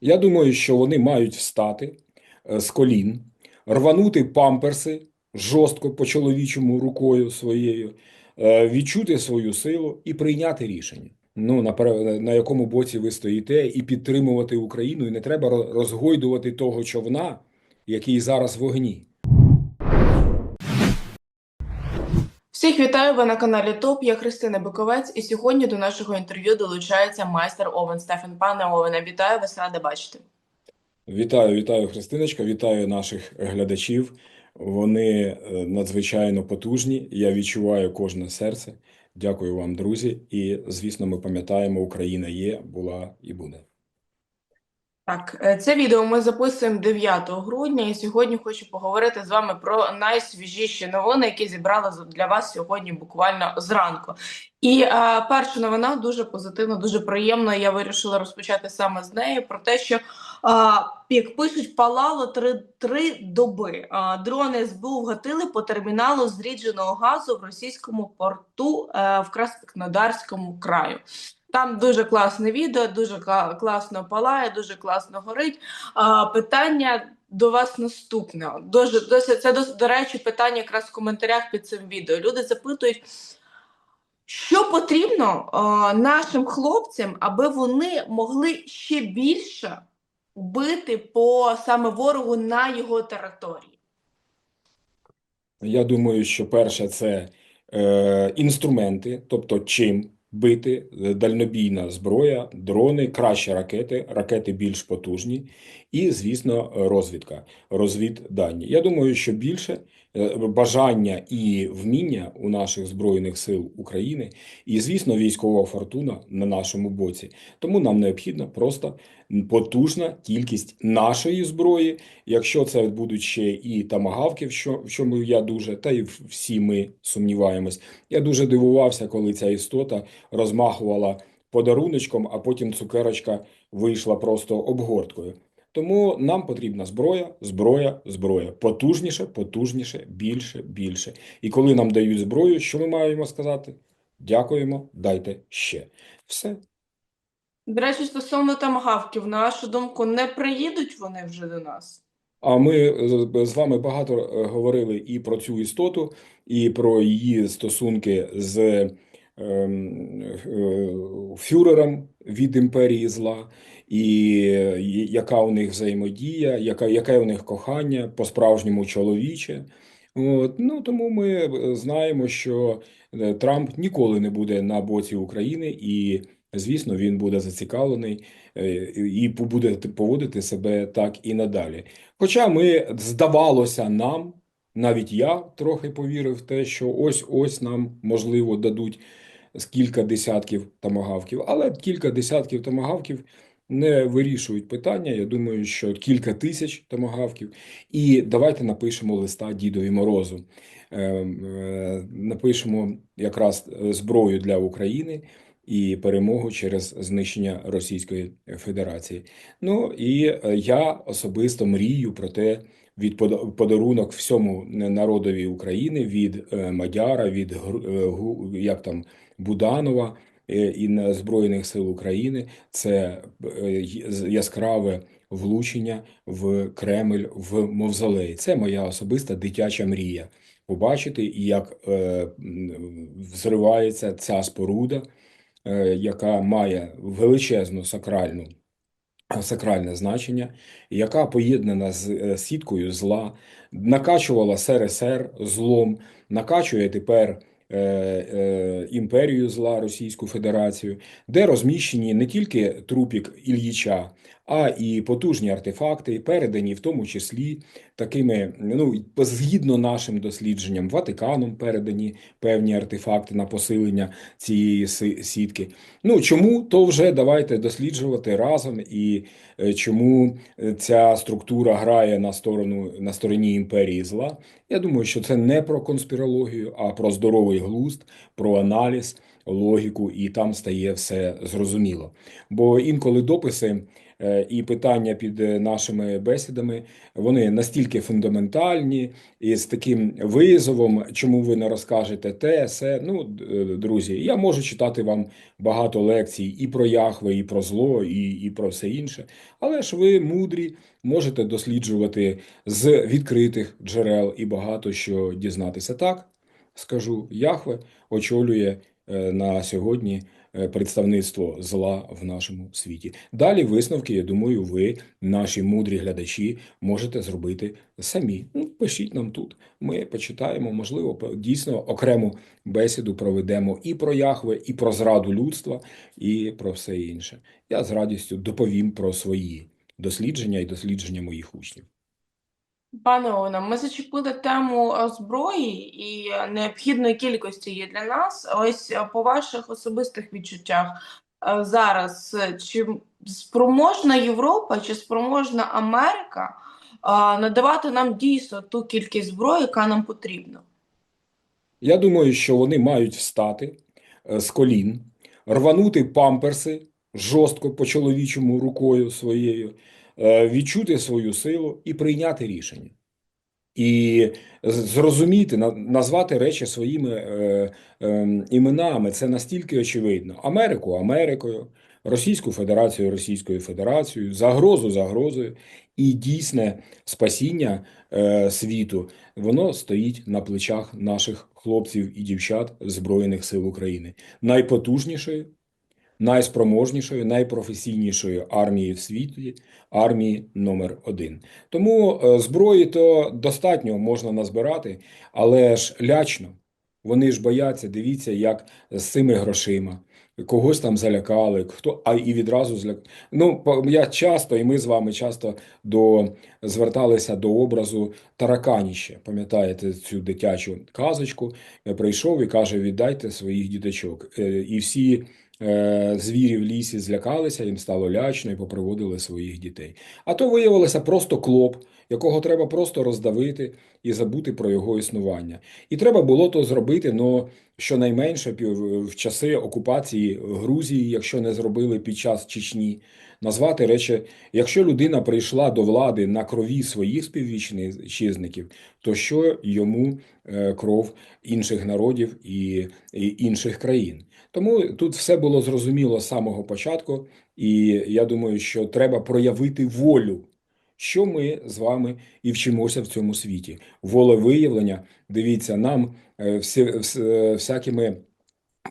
Я думаю, що вони мають встати е, з колін, рванути памперси жорстко по чоловічому рукою своєю, е, відчути свою силу і прийняти рішення. Ну, на, на якому боці ви стоїте, і підтримувати Україну, і не треба розгойдувати того човна, який зараз в вогні. Всіх вітаю! Ви на каналі ТОП. Я Христина Биковець, і сьогодні до нашого інтерв'ю долучається майстер Овен Стефан. Пане Овене, вітаю вас, рада бачити. Вітаю, вітаю, Христиночка, вітаю наших глядачів. Вони е, надзвичайно потужні. Я відчуваю кожне серце. Дякую вам, друзі. І, звісно, ми пам'ятаємо, Україна є, була і буде. Так, е, це відео ми записуємо 9 грудня, і сьогодні хочу поговорити з вами про найсвіжіші новини, які зібрала для вас сьогодні буквально зранку. І е, перша новина дуже позитивна, дуже приємна. Я вирішила розпочати саме з неї про те, що а, як пишуть, палало три, три доби. А, дрони СБУ вгатили по терміналу зрідженого газу в російському порту е, в Краснодарському краю. Там дуже класне відео, дуже класно палає, дуже класно горить. А, питання до вас наступне. Дуже, досить, це, до, до речі, питання якраз в коментарях під цим відео. Люди запитують, що потрібно а, нашим хлопцям, аби вони могли ще більше бити по саме ворогу на його території. Я думаю, що перше це е, інструменти, тобто чим бити, е, дальнобійна зброя, дрони, кращі ракети, ракети більш потужні, і, звісно, розвідка, розвіддані. Я думаю, що більше бажання і вміння у наших Збройних сил України, і, звісно, військова фортуна на нашому боці. Тому нам необхідна просто потужна кількість нашої зброї. Якщо це будуть ще і тамагавки, що, в чому я дуже, та й всі ми сумніваємось. Я дуже дивувався, коли ця істота розмахувала подаруночком, а потім цукерочка вийшла просто обгорткою. Тому нам потрібна зброя, зброя, зброя. Потужніше, потужніше, більше, більше. І коли нам дають зброю, що ми маємо сказати? Дякуємо, дайте ще. Все. До речі, стосовно тамагавків, на вашу думку, не приїдуть вони вже до нас? А ми з- з вами багато е, говорили і про цю істоту, і про її стосунки з ем, е, фюрером від імперії зла, і яка у них взаємодія, яка, яке у них кохання по-справжньому чоловіче. От, ну, тому ми е, знаємо, що е, Трамп ніколи не буде на боці України, і, звісно, він буде зацікавлений е, і буде поводити себе так і надалі. Хоча ми, здавалося нам, навіть я трохи повірив в те, що ось-ось нам, можливо, дадуть кілька десятків томагавків, але кілька десятків томагавків не вирішують питання. Я думаю, що кілька тисяч томагавків. І давайте напишемо листа Дідові Морозу. Е, е, Напишемо якраз зброю для України і перемогу через знищення Російської Федерації. Ну і е, я особисто мрію про те, від пода- подарунок всьому народові України, від е, Мадяра, від е, як там Буданова е, і на Збройних сил України. Це е, яскраве влучення в Кремль в Мавзолей. Це моя особиста дитяча мрія. Побачити, як е, взривається ця споруда е, яка має величезну сакральну сакральне значення, яка поєднана з е, сіткою зла, накачувала СРСР злом, накачує тепер е, е, імперію зла Російську Федерацію, де розміщені не тільки трупік Ільїча, а і потужні артефакти, передані в тому числі такими, ну згідно нашим дослідженням, Ватиканом передані певні артефакти на посилення цієї сітки. Ну чому то вже давайте досліджувати разом і е, чому е, ця структура грає на сторону на стороні імперії зла. Я думаю, що це не про конспірологію, а про здоровий глузд, про аналіз, логіку, і там стає все зрозуміло. Бо інколи дописи і питання під е, нашими бесідами, вони настільки фундаментальні і з таким визовом, чому ви не розкажете те, все. Ну, е, друзі, я можу читати вам багато лекцій і про Яхве, і про зло, і, і про все інше. Але ж ви мудрі, можете досліджувати з відкритих джерел і багато що дізнатися. Так, скажу, Яхве очолює е, на сьогодні е, представництво зла в нашому світі. Далі висновки, я думаю, ви, наші мудрі глядачі, можете зробити самі. Ну, пишіть нам тут. Ми почитаємо, можливо, дійсно окрему бесіду проведемо і про Яхве, і про зраду людства, і про все інше. Я з радістю доповім про свої дослідження і дослідження моїх учнів. Пане Олена, ми зачепили тему е, зброї і е, необхідної кількості є для нас. Ось е, по ваших особистих відчуттях зараз чи спроможна Європа, чи спроможна Америка надавати нам дійсно ту кількість зброї, яка нам потрібна? Я думаю, що вони мають встати з колін, рванути памперси жорстко по-чоловічому рукою своєю, відчути свою силу і прийняти рішення. І зрозуміти, назвати речі своїми е, е, іменами це настільки очевидно. Америку Америкою, Російську Федерацію Російською Федерацією, загрозу загрозою, і дійсне спасіння е, світу воно стоїть на плечах наших хлопців і дівчат Збройних сил України, найпотужнішої, найспроможнішої, найпрофесійнішої армії в світі, армії номер один. Тому е, зброї то достатньо можна назбирати, але ж лячно. Вони ж бояться, дивіться, як з цими грошима. Когось там залякали, хто, а і відразу зляк... Ну, я часто, і ми з вами часто до, зверталися до образу Тараканіще. Пам'ятаєте цю дитячу казочку? Е, Прийшов і каже: віддайте своїх діточок. Е, І всі звірі в лісі злякалися, їм стало лячно і поприводили своїх дітей. А то виявилося просто клоп, якого треба просто роздавити і забути про його існування. І треба було то зробити, ну, щонайменше в часи окупації Грузії, якщо не зробили під час Чечні. Назвати речі, якщо людина прийшла до влади на крові своїх співвітчизників, то що йому е, кров інших народів і інших країн? Тому тут все було зрозуміло з самого початку, і я думаю, що треба проявити волю. Що ми з вами і вчимося в цьому світі? Волевиявлення. Дивіться, нам е, всі, всякими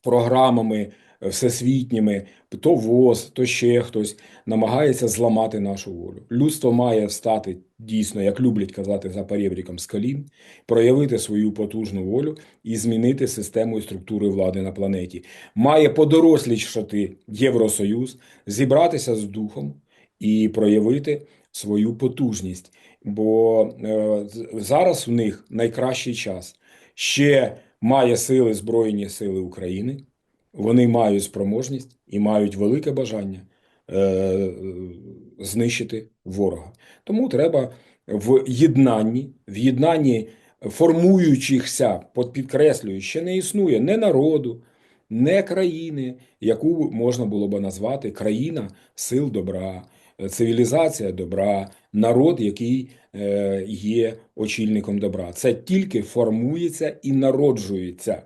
програмами е, всесвітніми, то ВОЗ, то ще хтось намагається зламати нашу волю. Людство має встати дійсно, як люблять казати за перебріком з колін, проявити свою потужну волю і змінити систему і структури влади на планеті. Має подорослішати Євросоюз, зібратися з духом і проявити свою потужність. Бо е, зараз у них найкращий час. Ще має сили Збройні Сили України. Вони мають спроможність і мають велике бажання е, знищити ворога. Тому треба в єднанні, в єднанні формуючихся, підкреслюю, ще не існує не народу, не країни, яку можна було би назвати країна сил добра, цивілізація добра, народ, який е, є очільником добра. Це тільки формується і народжується.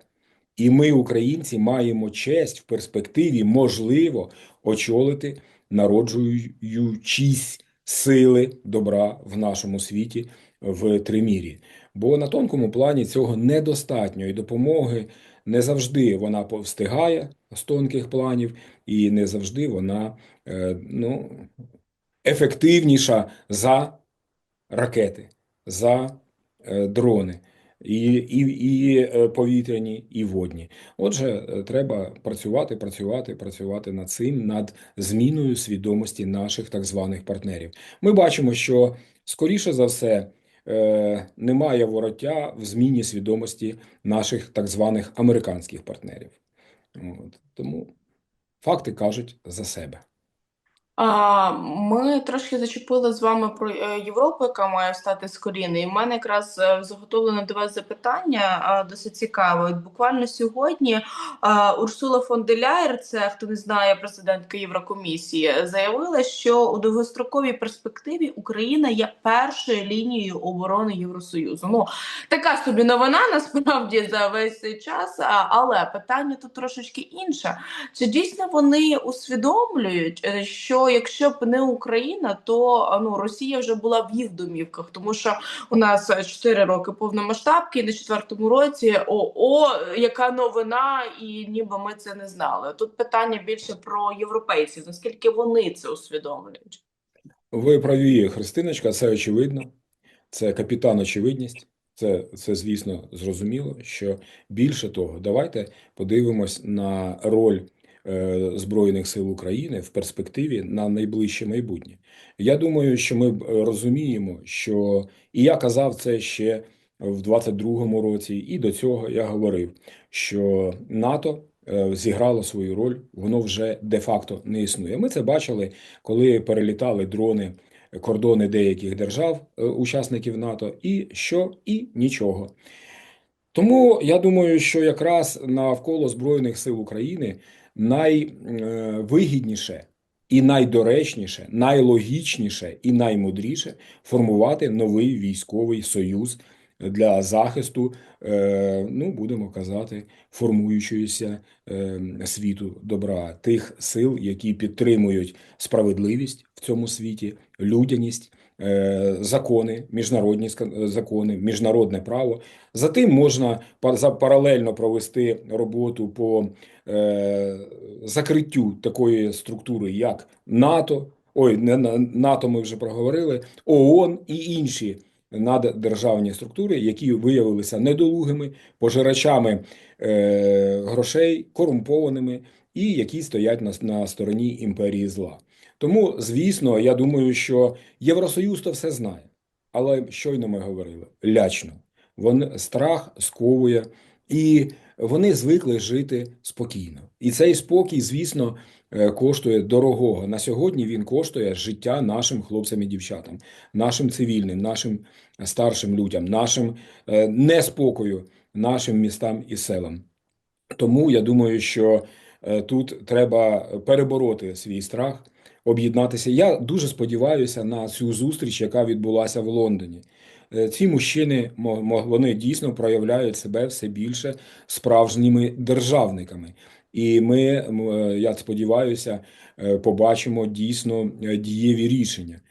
І ми, українці, маємо честь в перспективі, можливо, очолити народжуючісь сили добра в нашому світі в тримірі. Бо на тонкому плані цього недостатньо, і допомоги не завжди вона повстигає з тонких планів, і не завжди вона е, ну, ефективніша за ракети, за е, дрони. І, і, і е, повітряні, і водні. Отже, е, треба працювати, працювати, працювати над цим, над зміною свідомості наших так званих партнерів. Ми бачимо, що скоріше за все е, немає вороття в зміні свідомості наших так званих американських партнерів. От. Тому факти кажуть за себе. Ми трошки зачепили з вами про е, Європу, яка має встати з колін. І в мене якраз е, заготовлено до вас запитання досить цікаве. Буквально сьогодні Урсула фон де Ляєр, це хто не знає, президентка Єврокомісії, заявила, що у довгостроковій перспективі Україна є першою лінією оборони Євросоюзу. Ну така собі новина насправді за весь цей час. Але питання тут трошечки інше. Чи дійсно вони усвідомлюють, е, що якщо б не Україна, то ну Росія вже була в їх домівках, тому що у нас е, 4 роки повномасштабки, на четвертому році о, о, яка новина, і ніби ми це не знали. Тут питання більше про європейців, наскільки вони це усвідомлюють. Ви праві, Христиночка, це очевидно. Це капітан очевидність. Це, це, звісно, зрозуміло, що більше того, давайте подивимось на роль е, Збройних сил України в перспективі на найближче майбутнє. Я думаю, що ми е, розуміємо, що і я казав це ще в 22-му році, і до цього я говорив, що НАТО е, зіграло свою роль, воно вже де-факто не існує. Ми це бачили, коли перелітали дрони кордони деяких держав, е, учасників НАТО, і що, і нічого. Тому я думаю, що якраз навколо Збройних сил України найвигідніше і найдоречніше, найлогічніше і наймудріше формувати новий військовий союз для захисту, е, ну будемо казати, формуючоїся е, світу добра, тих сил, які підтримують справедливість в цьому світі, людяність, е, закони, міжнародні ска- закони, міжнародне право. Затим можна пар- паралельно провести роботу по е, закриттю такої структури, як НАТО. Ой, не на- НАТО ми вже проговорили, ООН і інші наддержавні структури, які виявилися недолугими, пожирачами е, грошей, корумпованими і які стоять на, на стороні імперії зла. Тому, звісно, я думаю, що Євросоюз то все знає. Але щойно ми говорили лячно. Вони страх сковує, і вони звикли жити спокійно. І цей спокій, звісно, е, коштує дорогого. На сьогодні він коштує життя нашим хлопцям і дівчатам, нашим цивільним, нашим старшим людям, нашим е, неспокою, нашим містам і селам. Тому я думаю, що е, тут треба перебороти свій страх, об'єднатися. Я дуже сподіваюся на цю зустріч, яка відбулася в Лондоні. Е, Ці мужчини вони дійсно проявляють себе все більше справжніми державниками. І ми, е, я сподіваюся, е, побачимо дійсно дієві рішення.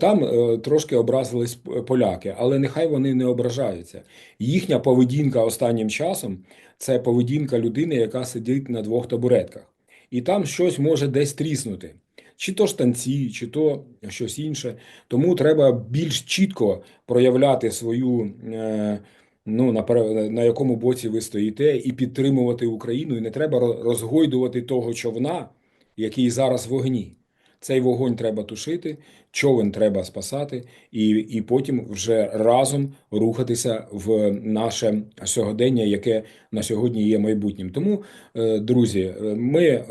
Там трошки образились поляки, але нехай вони не ображаються. Їхня поведінка останнім часом це поведінка людини, яка сидить на двох табуретках, і там щось може десь тріснути. Чи то штанці, чи то щось інше. Тому треба більш чітко проявляти свою, е, ну, на, на якому боці ви стоїте, і підтримувати Україну. І не треба розгойдувати того човна, який зараз в вогні. Цей вогонь треба тушити, човен треба спасати, і, і потім вже разом рухатися в наше сьогодення, яке на сьогодні є майбутнім. Тому, е, друзі, е, ми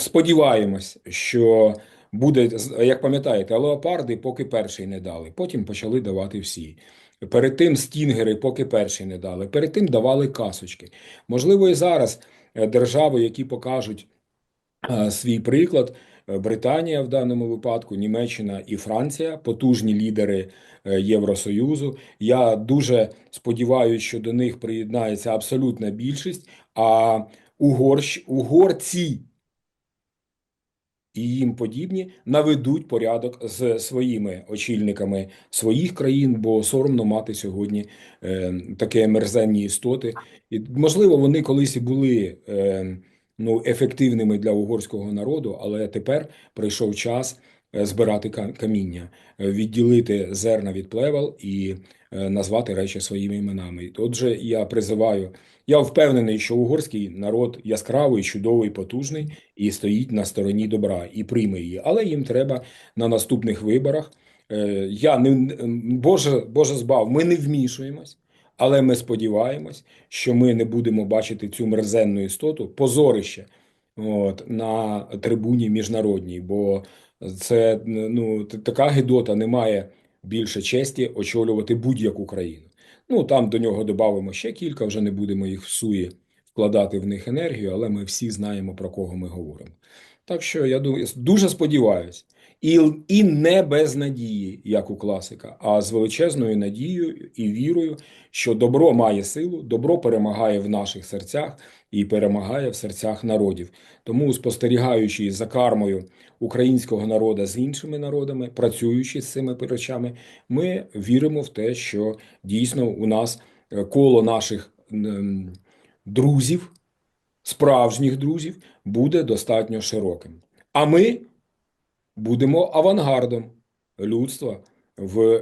сподіваємось, що буде, як пам'ятаєте, леопарди поки перший не дали, потім почали давати всі. Перед тим стінгери поки перший не дали, перед тим давали касочки. Можливо, і зараз е, держави, які покажуть е, свій приклад. Е, Британія в даному випадку, Німеччина і Франція, потужні лідери е, Євросоюзу. Я дуже сподіваюся, що до них приєднається абсолютна більшість, а угорщ, угорці і їм подібні наведуть порядок з своїми очільниками своїх країн, бо соромно мати сьогодні е, таке мерзенні істоти. І, можливо, вони колись і були е, ну, ефективними для угорського народу, але тепер прийшов час е, збирати каміння, е, відділити зерна від плевел і е, назвати речі своїми іменами. Отже, я призиваю. Я впевнений, що угорський народ яскравий, чудовий, потужний і стоїть на стороні добра і прийме її. Але їм треба на наступних виборах. е, Я не Боже, Боже збав, ми не вмішуємось, але ми сподіваємось, що ми не будемо бачити цю мерзенну істоту, позорище от, на трибуні міжнародній, бо це ну, така гидота не має більше честі очолювати будь-яку країну. Ну там до нього додамо ще кілька, вже не будемо їх в суї вкладати в них енергію, але ми всі знаємо про кого ми говоримо. Так що я дуже сподіваюся, і, і не без надії, як у класика, а з величезною надією і вірою, що добро має силу, добро перемагає в наших серцях і перемагає в серцях народів. Тому, спостерігаючи за кармою українського народу з іншими народами, працюючи з цими речами, ми віримо в те, що дійсно у нас е, коло наших ем, друзів, справжніх друзів, буде достатньо широким. А ми будемо авангардом людства, в,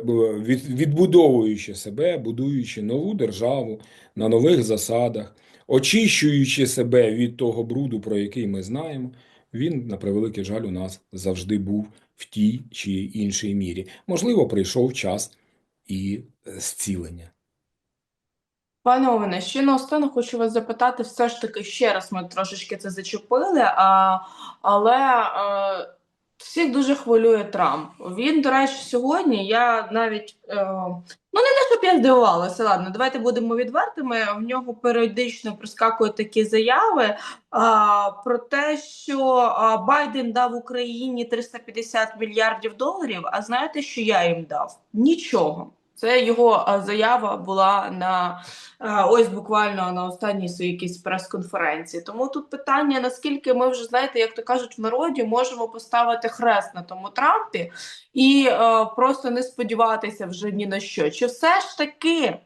відбудовуючи себе, будуючи нову державу на нових засадах, очищуючи себе від того бруду, про який ми знаємо. Він, на превеликий жаль, у нас завжди був в тій чи іншій мірі. Можливо, прийшов час і е, зцілення. Пане Овене, ще наостанок хочу вас запитати, все ж таки ще раз ми трошечки це зачепили, а, але е, всіх дуже хвилює Трамп. Він, до речі, сьогодні я навіть е, ну не те, щоб я здивувалася, ладно, давайте будемо відвертими. В нього періодично проскакують такі заяви е, про те, що а, Байден дав Україні 350 мільярдів доларів. А знаєте, що я їм дав? Нічого. Це його заява була на Ось буквально на останній своїй якійсь прес-конференції. Тому тут питання: наскільки ми вже знаєте, як то кажуть в народі, можемо поставити хрест на тому Трампі і е, просто не сподіватися вже ні на що. Чи все ж таки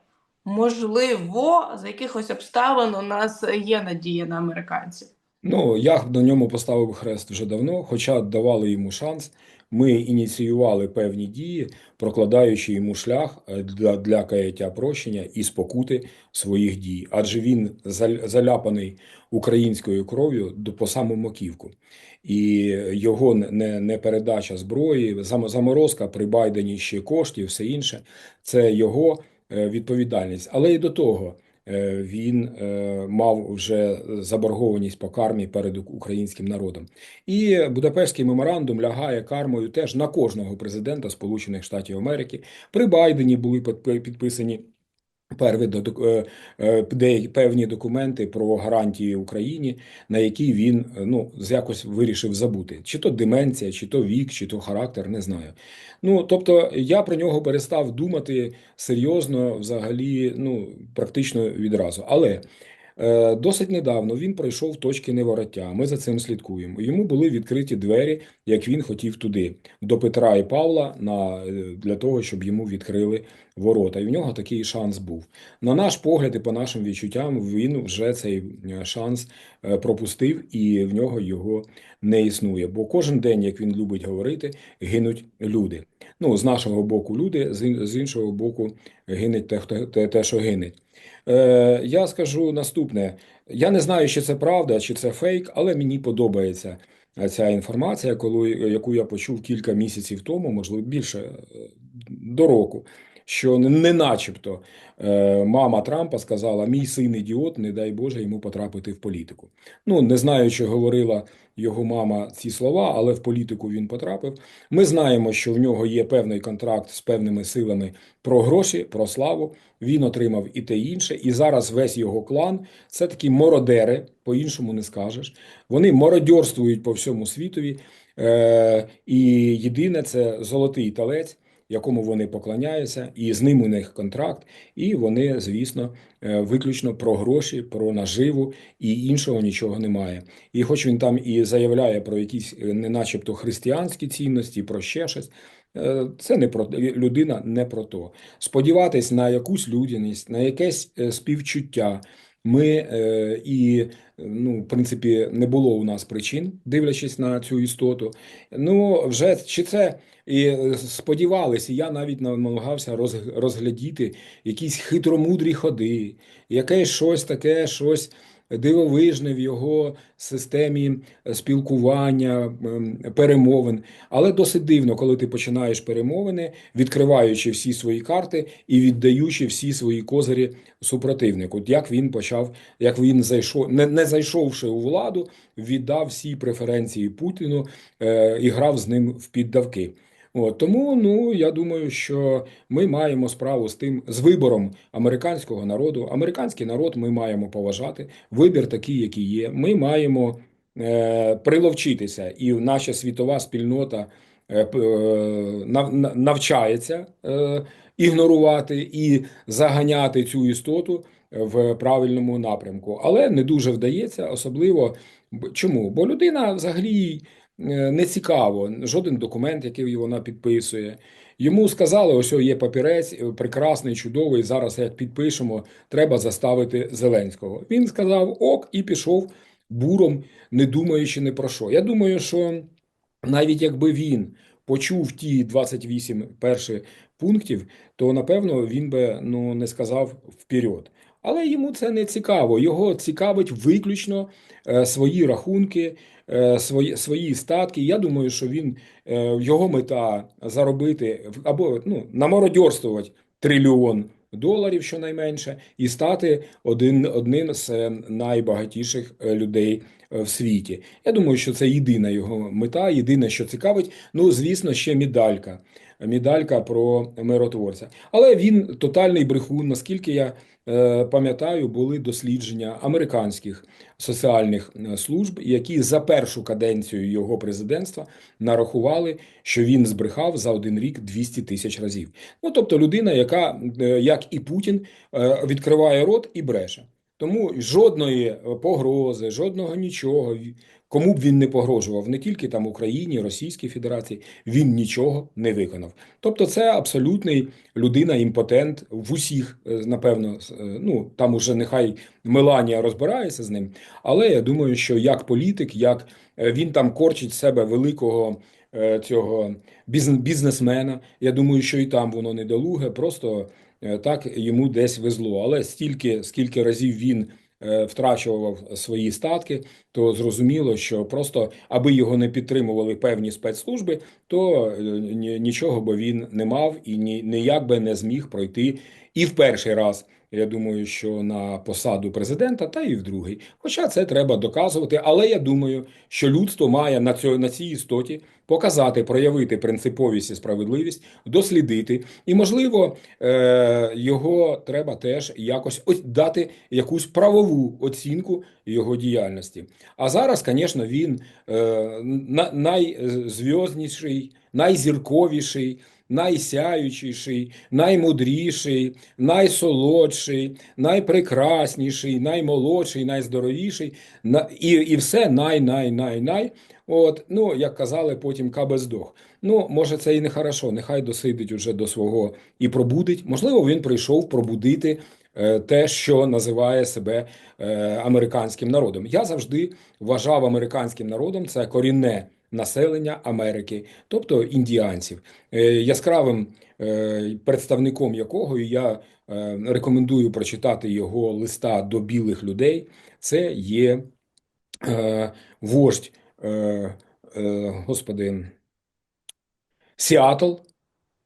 можливо за якихось обставин у нас є надія на американців? Ну, я на ньому поставив хрест вже давно, хоча давали йому шанс. Ми ініціювали певні дії, прокладаючи йому шлях е, для, для каяття прощення і спокути своїх дій, адже він заляпаний українською кров'ю по саму маківку. І його не, не передача зброї, заморозка при Байдені ще коштів, все інше це його е, відповідальність. Але і до того він е, мав вже заборгованість по кармі перед українським народом. І Будапештський меморандум лягає кармою теж на кожного президента Сполучених Штатів Америки. При Байдені були підпи- підписані. Деякі певні документи про гарантії Україні, на які він е, ну якось вирішив забути, чи то деменція, чи то вік, чи то характер, не знаю. Ну тобто я про нього перестав думати серйозно, взагалі, ну практично відразу. Але Е, Досить недавно він пройшов точки невороття. Ми за цим слідкуємо. Йому були відкриті двері, як він хотів туди, до Петра і Павла, на, е, для того, щоб йому відкрили ворота. І в нього такий шанс був. На наш погляд і по нашим відчуттям, він вже цей е, шанс е, пропустив, і в нього його не існує. Бо кожен день, як він любить говорити, гинуть люди. Ну, з нашого боку люди, з іншого боку, гинуть те, хто те, що гине. Е, я скажу наступне: я не знаю, чи це правда, чи це фейк, але мені подобається ця інформація, коли, яку я почув кілька місяців тому, можливо, більше до року. Що не, начебто е, мама Трампа сказала: мій син ідіот, не дай Боже йому потрапити в політику. Ну не знаю, чи говорила його мама ці слова, але в політику він потрапив. Ми знаємо, що в нього є певний контракт з певними силами про гроші, про славу. Він отримав і те інше, і зараз весь його клан це такі мородери, по-іншому не скажеш. Вони мародьорствують по всьому світові. Е, і єдине це золотий талець, якому вони поклоняються, і з ним у них контракт. І вони, звісно, е, виключно про гроші, про наживу і іншого нічого немає. І хоч він там і заявляє про якісь е, не начебто християнські цінності, про ще щось. е, Це не про людина, не про то. Сподіватись на якусь людяність, на якесь співчуття. Ми е, і ну, в принципі, не було у нас причин, дивлячись на цю істоту. Ну, вже чи це і е, сподівалися, я навіть намагався роз- розглядіти якісь хитромудрі ходи, якесь щось таке, щось дивовижне в його системі спілкування, ем, перемовин. Але досить дивно, коли ти починаєш перемовини, відкриваючи всі свої карти і віддаючи всі свої козирі супротивнику. От Як він почав, як він зайшов, не, не зайшовши у владу, віддав всі преференції Путіну е, і грав з ним в піддавки. От, тому ну я думаю, що ми маємо справу з тим з вибором американського народу. Американський народ ми маємо поважати. Вибір такий, який є. Ми маємо е, приловчитися, і наша світова спільнота е, е, нав- навчається е, ігнорувати і заганяти цю істоту в правильному напрямку, але не дуже вдається, особливо чому? Бо людина взагалі е, не цікаво, жоден документ, який вона підписує. Йому сказали, ось є папірець, е, прекрасний, чудовий. Зараз як підпишемо, треба заставити Зеленського. Він сказав ок і пішов буром, не думаючи ні про що. Я думаю, що навіть якби він почув ті 28 перших пунктів, то напевно він би ну не сказав вперед. Але йому це не цікаво. Його цікавить виключно е, свої рахунки, е, свої, свої статки. Я думаю, що він е, його мета заробити або ну намародьорствувати трильйон доларів щонайменше, і стати один, одним з найбагатіших людей в світі. Я думаю, що це єдина його мета, єдине, що цікавить. Ну, звісно, ще медалька. Медалька про миротворця. Але він тотальний брехун. Наскільки я е, пам'ятаю, були дослідження американських соціальних е, служб, які за першу каденцію його президентства нарахували, що він збрехав за один рік 200 тисяч разів. Ну тобто людина, яка, е, як і Путін, відкриває рот і бреше. Тому жодної е, погрози, жодного нічого. Кому б він не погрожував, не тільки там Україні, Російській Федерації, він нічого не виконав. Тобто, це абсолютний людина-імпотент в усіх, е, напевно, е, ну там уже нехай Меланія розбирається з ним. Але я думаю, що як політик, як він там корчить себе великого цього бізнесмена. Я думаю, що і там воно недолуге, просто так йому десь везло. Але стільки, скільки разів він е, втрачував свої статки, то зрозуміло, що просто аби його не підтримували певні спецслужби, то е, нічого би він не мав і ні, ніяк би не зміг пройти і в перший раз. Я думаю, що на посаду президента, та і в другий. Хоча це треба доказувати. Але я думаю, що людство має на цьо, на цій істоті показати, проявити принциповість і справедливість, дослідити, і можливо, е, його треба теж якось ось дати якусь правову оцінку його діяльності. А зараз, звісно, він е, на- найзв'язніший, найзірковіший, найсяючіший, наймудріший, найсолодший, найпрекрасніший, наймолодший, найздоровіший, і, і все най-най-най-най. От, ну, як казали, потім кабе здох. Ну, може, це і не хорошо, нехай досидить уже до свого і пробудить. Можливо, він прийшов пробудити е, те, що називає себе е, американським народом. Я завжди вважав американським народом це корінне населення Америки, тобто індіанців. Е, Яскравим е, представником якого я е, рекомендую прочитати його листа до білих людей. Це є вождь, е, е, господи, Сіатл,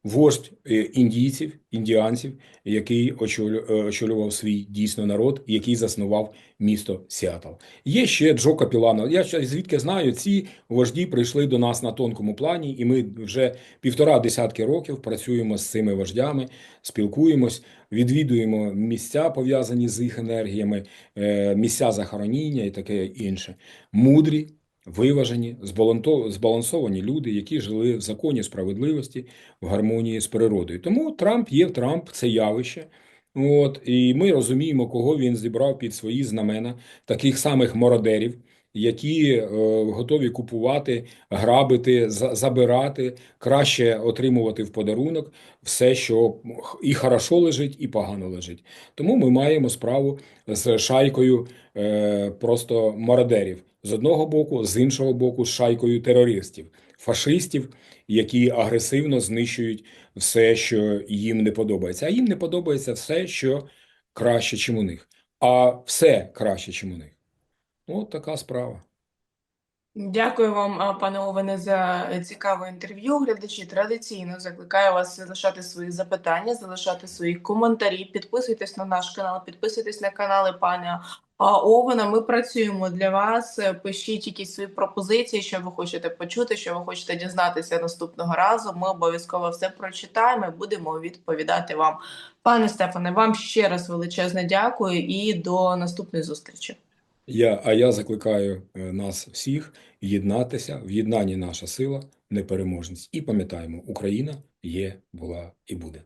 вождь індійців, індіанців, який очолював свій дійсно народ, який заснував місто Сіатл. Є ще Джо Капілано. Я звідки знаю, ці вожді прийшли до нас на тонкому плані, і ми вже півтора десятки років працюємо з цими вождями, спілкуємось, відвідуємо місця пов'язані з їх енергіями, е, місця захороніння і таке інше. Мудрі, виважені, збалансовані люди, які жили в законі справедливості, в гармонії з природою. Тому Трамп є Трамп, це явище. От, і ми розуміємо, кого він зібрав під свої знамена, таких самих мародерів, які е, готові купувати, грабити, за- забирати, краще отримувати в подарунок все, що і хорошо лежить, і погано лежить. Тому ми маємо справу з шайкою е, просто мародерів з одного боку, з іншого боку, з шайкою терористів, фашистів, які агресивно знищують все, що їм не подобається. А їм не подобається все, що краще, чим у них. А все краще, чим у них. От така справа. Дякую вам, пане Овене, за цікаве інтерв'ю. Глядачі традиційно закликаю вас залишати свої запитання, залишати свої коментарі. Підписуйтесь на наш канал, підписуйтесь на канали пана Овена. Ми працюємо для вас. Е, Пишіть якісь свої пропозиції, що ви хочете почути, що ви хочете дізнатися наступного разу. Ми обов'язково все прочитаємо і будемо відповідати вам. Пане Стефане, вам ще раз величезне дякую і до наступної зустрічі. Я, а я закликаю е, нас всіх єднатися. В єднанні наша сила, непереможність. І пам'ятаємо, Україна є, була і буде.